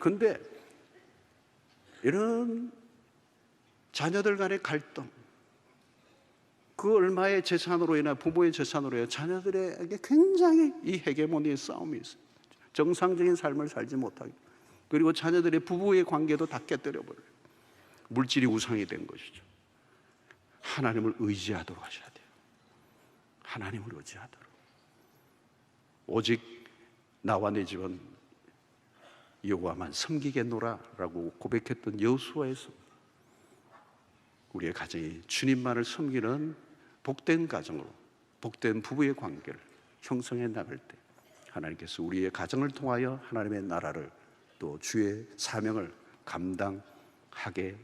근데 이런 자녀들 간의 갈등, 그 얼마의 재산으로 인해 부모의 재산으로 인해 자녀들에게 굉장히 이 헤게모니의 싸움이 있어요. 정상적인 삶을 살지 못하게. 그리고 자녀들의 부부의 관계도 다 깨뜨려 버려요. 물질이 우상이 된 것이죠. 하나님을 의지하도록 하셔야 돼요. 하나님을 의지하도록. 오직 나와 내 집은 여호와만 섬기겠노라라고 고백했던 여호수아에서 우리의 가정이 주님만을 섬기는 복된 가정으로 복된 부부의 관계를 형성해 나갈 때 하나님께서 우리의 가정을 통하여 하나님의 나라를 또 주의 사명을 감당하게